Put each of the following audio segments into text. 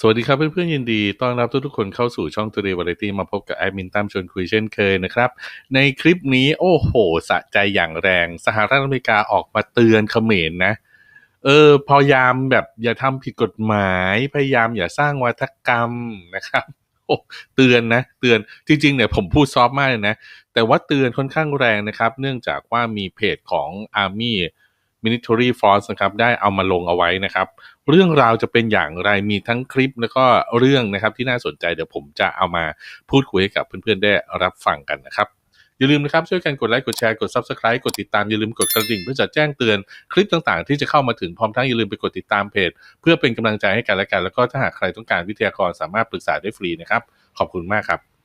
สวัสดีครับเพื่อนๆยินดีต้อนรับทุกๆคนเข้าสู่ช่อง Today Variety มาพบกับแอดมินตั้มชวนคุยเช่นเคยนะครับ ในคลิปนี้โอ้โห สะใจอย่างแรง สหรัฐอเมริกาออกมาเตือนเขมรนนะ เออ พยายามแบบอย่าทำผิดกฎหมาย พยายามอย่าสร้างวัฒกรรมนะครับโอ้เตือนนะ เตือนจริงๆเนี่ยผมพูดซอฟมากเลยนะ แต่ว่าเตือนค่อนข้างแรงนะครับ เนื่องจากว่ามีเพจของ Army Military Force นะครับได้เอามาลงเอาไว้นะครับ เรื่องราวจะเป็นอย่างไรมีทั้งคลิปแล้วก็เรื่องนะครับที่น่าสนใจเดี๋ยวผมจะเอามาพูดคุยกับเพื่อนๆได้รับฟังกันนะครับอย่าลืมนะครับ ช่วยกันกดไลค์กดแชร์กด Subscribe กดติดตาม อย่าลืมกดกระดิ่งเพื่อจะแจ้งเตือนคลิปต่างๆ ที่จะเข้ามาถึงพร้อมทั้งอย่าลืมไปกดติดตามเพจ เพื่อเป็นกำลังใจให้กันและกัน แล้วก็ถ้าหากใครต้องการวิทยากรสามารถปรึกษาได้ฟรีนะครับ ขอบคุณมากครับ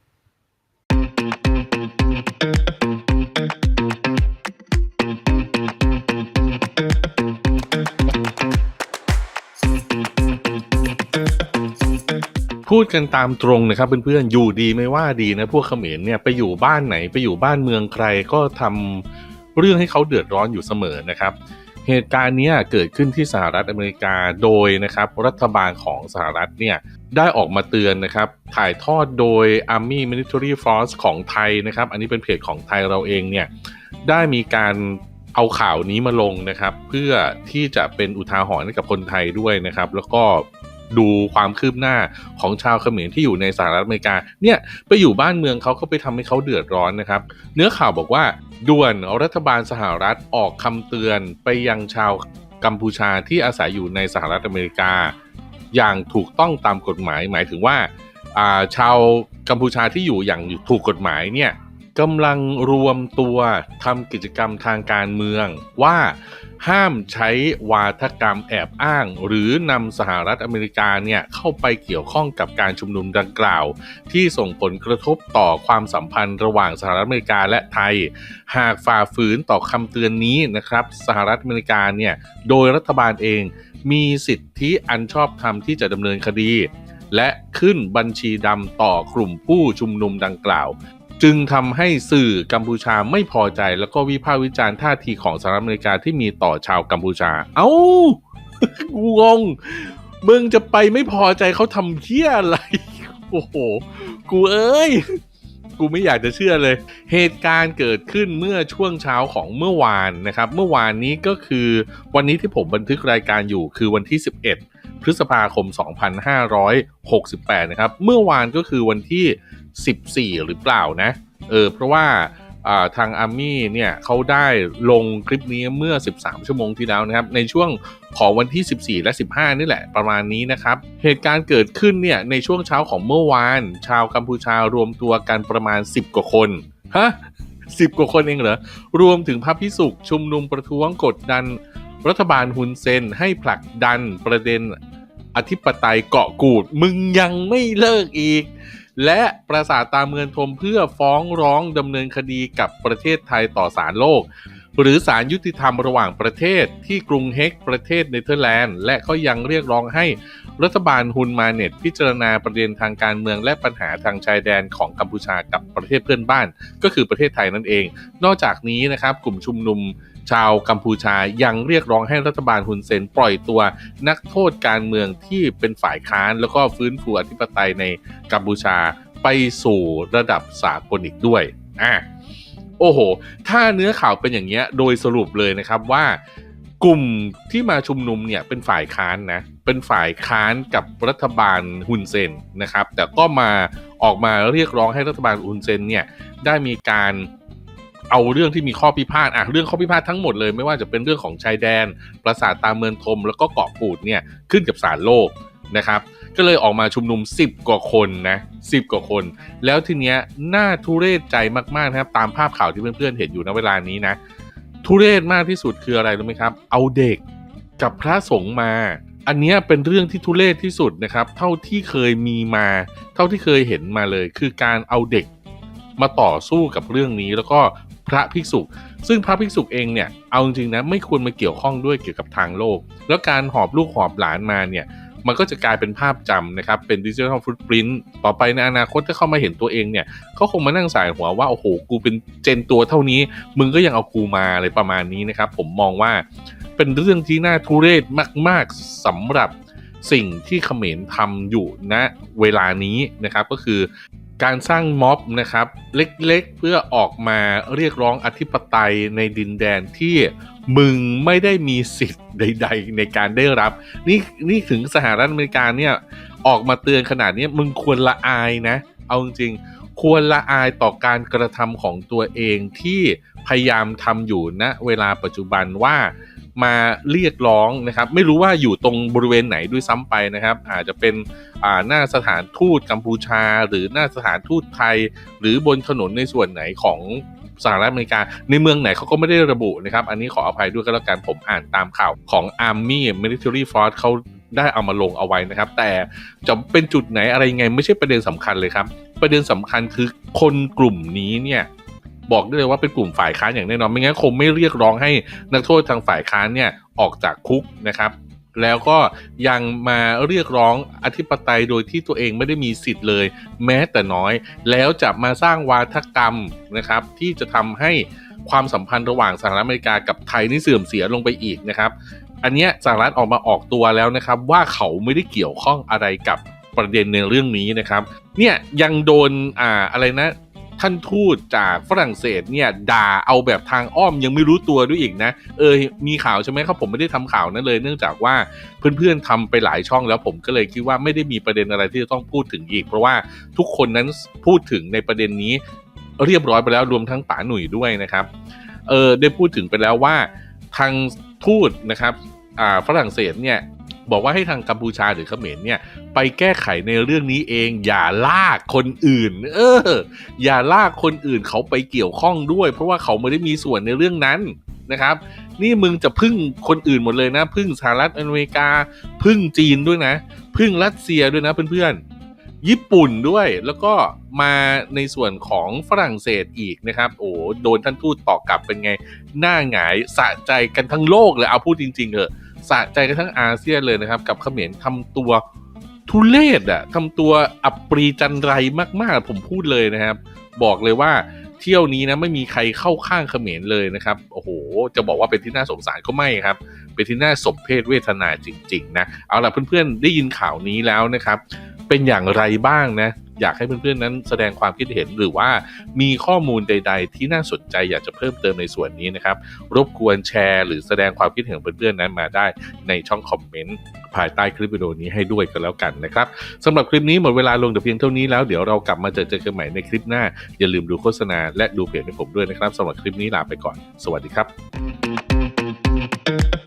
พูดกันตามตรงนะครับเพื่อนๆ อยู่ดีไม่ว่าดีนะพวกเขมรเนี่ยไปอยู่บ้านไหนไปอยู่บ้านเมืองใครก็ทำเรื่องให้เขาเดือดร้อนอยู่เสมอนะครับ เหตุการณ์นี้เกิดขึ้นที่สหรัฐอเมริกาโดยนะครับรัฐบาลของสหรัฐเนี่ยได้ออกมาเตือนนะครับ ถ่ายทอดโดย Army Military Force ของไทยนะครับ อันนี้เป็นเพจของไทยเราเองเนี่ยได้มีการ เอาข่าวนี้มาลงนะครับ เพื่อที่จะเป็นอุทาหรณ์ให้กับคนไทยด้วยนะครับ แล้วก็ดูความคืบหน้าของชาวเขมรที่อยู่ในสหรัฐอเมริกาเนี่ยไปอยู่บ้านเมืองเขาก็ไปทำให้เขาเดือดร้อนนะครับ เนื้อข่าวบอกว่าด่วนรัฐบาลสหรัฐออกคำเตือนไปยังชาวกัมพูชาที่อาศัยอยู่ในสหรัฐอเมริกา อย่างถูกต้องตามกฎหมายหมายถึงว่าอ่าชาวกัมพูชาที่อยู่อย่างถูกกฎหมายเนี่ย กำลังรวมตัวทำกิจกรรมทางการเมือง ว่าห้ามใช้วาทกรรมแอบอ้าง หรือนำสหรัฐอเมริกาเนี่ยเข้าไปเกี่ยวข้องกับการชุมนุมดังกล่าว ที่ส่งผลกระทบต่อความสัมพันธ์ระหว่างสหรัฐอเมริกาและไทย หากฝ่าฝืนต่อคำเตือนนี้นะครับ สหรัฐอเมริกาเนี่ยโดยรัฐบาลเองมีสิทธิอันชอบธรรมที่จะดำเนินคดี และขึ้นบัญชีดำต่อกลุ่มผู้ชุมนุมดังกล่าว จึงทำให้สื่อกัมพูชาไม่พอใจแล้วก็วิพากษ์วิจารณ์ท่าทีของสหรัฐอเมริกาที่มีต่อชาวกัมพูชา เอ้ากูงงมึงจะไปไม่พอใจเขาทำเพี้ยอะไร โอ้โห กูเอ้ย กูไม่อยากจะเชื่อเลย เหตุการณ์เกิดขึ้นเมื่อช่วงเช้าของเมื่อวานนะครับ เมื่อวานนี้ก็คือวันนี้ที่ผมบันทึกรายการอยู่คือวันที่ 11 พฤษภาคม 2568 นะครับ เมื่อวานก็คือวันที่ 14 หรือเปล่านะ เออ เพราะว่าทางอาร์มี่เนี่ยเขาได้ลงคลิปนี้เมื่อ 13 ชั่วโมงที่แล้วนะครับ ในช่วงของวันที่ 14 และ 15 นี่แหละประมาณนี้นะครับ เหตุการณ์เกิดขึ้นเนี่ยในช่วงเช้าของเมื่อวาน ชาวกัมพูชารวมตัวกันประมาณ 10 กว่าคน ฮะ 10 กว่าคนเองเหรอ รวมถึงพระพิสุกชุมนุมประท้วงกดดัน รัฐบาลฮุนเซนให้ผลักดันประเด็นอธิปไตยเกาะกูด มึงยังไม่เลิกอีก และประสาทตาเมืองทมเพื่อฟ้องร้องดำเนินคดีกับประเทศไทยต่อศาลโลก หรือศาลยุติธรรมระหว่างประเทศที่กรุงเฮกประเทศเนเธอร์แลนด์ และก็ยังเรียกร้องให้รัฐบาลฮุนมาเน็ตพิจารณาประเด็นทางการเมืองและปัญหาทางชายแดนของกัมพูชากับประเทศเพื่อนบ้าน ก็คือประเทศไทยนั่นเอง นอกจากนี้นะครับกลุ่มชุมนุมชาวกัมพูชายังเรียกร้องให้รัฐบาลฮุนเซนปล่อยตัวนักโทษการเมืองที่เป็นฝ่ายค้านแล้วก็ฟื้นฟูอธิปไตยในกัมพูชาไปสู่ระดับสากลอีกด้วยอะ โอ้โห ถ้าเนื้อข่าวเป็นอย่างเงี้ยโดยสรุปเลยนะครับว่ากลุ่มที่มาชุมนุมเนี่ยเป็นฝ่ายค้านนะ เป็นฝ่ายค้านกับรัฐบาลฮุนเซนนะครับ แต่ก็มาออกมาเรียกร้องให้รัฐบาลฮุนเซนเนี่ยได้มีการเอาเรื่องที่มีข้อพิพาทอะเรื่องข้อพิพาททั้งหมดเลย ไม่ว่าจะเป็นเรื่องของชายแดน ปราสาทตามเมืองทม แล้วก็เกาะกูดเนี่ยขึ้นกับศาลโลก นะครับ ก็เลยออกมาชุมนุม 10 กว่าคนนะ10 กว่าคน แล้วทีเนี้ยน่าทุเรศใจมากๆนะครับ ตามภาพข่าวที่เพื่อนๆเห็นอยู่ณเวลานี้นะ ทุเรศมากที่สุดคืออะไรรู้ไหมครับ เอาเด็กกับพระสงฆ์มา อันนี้เป็นเรื่องที่ทุเรศที่สุดนะครับ เท่าที่เคยมีมา เท่าที่เคยเห็นมาเลย คือการเอาเด็กมาต่อสู้กับเรื่องนี้แล้วก็พระภิกษุ ซึ่งพระภิกษุเองเนี่ย เอาจริงๆนะไม่ควรมาเกี่ยวข้องด้วยเกี่ยวกับทางโลก แล้วการหอบลูกหอบหลานมาเนี่ย มันก็จะกลายเป็นภาพจำนะครับ เป็นดิจิทัลฟุตปรินต์ต่อไปในอนาคตถ้าเข้ามาเห็นตัวเองเนี่ยเขาคงมานั่งสายหัวว่า โอ้โห กูเป็นเจนตัวเท่านี้ มึงก็ยังเอากูมาอะไรประมาณนี้นะครับ ผมมองว่าเป็นเรื่องที่น่าทุเรศมาก ๆสำหรับสิ่งที่เขมรทำอยู่ณเวลานี้นะครับ ก็คือ การสร้างม็อบนะครับ เล็กๆเพื่อออกมาเรียกร้องอธิปไตยในดินแดนที่มึงไม่ได้มีสิทธิ์ใด ๆ ในการได้รับ นี่นี่ถึงสหรัฐอเมริกาเนี่ยออกมาเตือนขนาดนี้มึงควรละอายนะ เอาจริงๆควรละอายต่อการกระทำของตัวเองที่พยายามทำอยู่ณเวลาปัจจุบันว่า มาเรียกร้องนะครับ ไม่รู้ว่าอยู่ตรงบริเวณไหนด้วยซ้ำไปนะครับ อาจจะเป็นหน้าสถานทูตกัมพูชา หรือหน้าสถานทูตไทย หรือบนถนนในส่วนไหนของสหรัฐอเมริกา ในเมืองไหนเขาก็ไม่ได้ระบุนะครับ อันนี้ขออภัยด้วยก็แล้วกันผมอ่านตามข่าวของ Army Military Force เขาได้เอามาลงเอาไว้นะครับ แต่จะเป็นจุดไหนอะไรยังไงไม่ใช่ประเด็นสำคัญเลยครับ ประเด็นสำคัญคือคนกลุ่มนี้เนี่ย บอกได้เลยว่าเป็นกลุ่มฝ่ายค้านอย่างแน่นอนไม่งั้นคงไม่เรียกร้องให้นักโทษทางฝ่ายค้านเนี่ยออกจากคุกนะครับแล้วก็ยังมาเรียกร้องอธิปไตยโดยที่ตัวเองไม่ได้มีสิทธิ์เลย แม้แต่น้อย แล้วจะมาสร้างวาทกรรมนะครับที่จะทำให้ความสัมพันธ์ระหว่างสหรัฐอเมริกากับไทยนี่เสื่อมเสียลงไปอีกนะครับ อันเนี้ยสหรัฐออกมาออกตัวแล้วนะครับ ว่าเขาไม่ได้เกี่ยวข้องอะไรกับประเด็นในเรื่องนี้นะครับ เนี่ยยังโดนอ่าอะไรนะ ท่านทูตจากฝรั่งเศสเนี่ยด่าเอาแบบทางอ้อมยังไม่รู้ตัวด้วยอีกนะ เออ มีข่าวใช่ไหมครับผมไม่ได้ทำข่าวนั้นเลย เนื่องจากว่าเพื่อนๆทำไปหลายช่องแล้วผมก็เลยคิดว่าไม่ได้มีประเด็นอะไรที่จะต้องพูดถึงอีก เพราะว่าทุกคนนั้นพูดถึงในประเด็นนี้ เรียบร้อยไปแล้วรวมทั้งป๋าหนุ่ยด้วยนะครับ เออได้พูดถึงไปแล้วว่าทางทูตนะครับอ่าฝรั่งเศสเนี่ย บอกว่าให้ทางกัมพูชาหรือเขมรเนี่ย ไปแก้ไขในเรื่องนี้เอง อย่าลากคนอื่น เออ อย่าลากคนอื่นเขาไปเกี่ยวข้องด้วย เพราะว่าเขาไม่ได้มีส่วนในเรื่องนั้นนะครับ นี่มึงจะพึ่งคนอื่นหมดเลยนะ พึ่งสหรัฐอเมริกา พึ่งจีนด้วยนะ พึ่งรัสเซียด้วยนะเพื่อนๆ ญี่ปุ่นด้วย แล้วก็มาในส่วนของฝรั่งเศสอีกนะครับ โอ้โดนท่านทูตตอบกลับเป็นไง หน้าหงายสะใจกันทั้งโลกเลย เอาพูดจริงๆเถอะ สะใจกันทั้งอาเซียนเลยนะครับ กับเขมรทำตัวทุเลศอะทำตัวอับปรีจันไรมากๆ ผมพูดเลยนะครับ บอกเลยว่าเที่ยวนี้นะไม่มีใครเข้าข้างเขมรเลยนะครับ โอ้โห จะบอกว่าเป็นที่น่าสงสารก็ไม่ครับ เป็นที่น่าสมเพศเวทนาจริง ๆ นะ เอาล่ะเพื่อนๆ ได้ยินข่าวนี้แล้วนะครับ เป็นอย่างไรบ้างนะ อยากให้เพื่อนๆนั้นแสดงความคิดเห็นหรือว่ามีข้อมูลใด ๆ ที่น่าสนใจอยากจะเพิ่มเติมในส่วนนี้นะครับ รบกวนแชร์ หรือแสดงความคิดเห็นเพื่อนๆนั้นมาได้ในช่องคอมเมนต์ภายใต้คลิปวิดีโอนี้ให้ด้วยกันแล้วกันนะครับสำหรับคลิปนี้หมดเวลาลงแต่เพียงเท่านี้แล้วเดี๋ยวเรากลับมาเจอเจอกันใหม่ในคลิปหน้า อย่าลืมดูโฆษณาและดูเพจให้ผมด้วยนะครับสำหรับคลิปนี้ลาไปก่อน สวัสดีครับ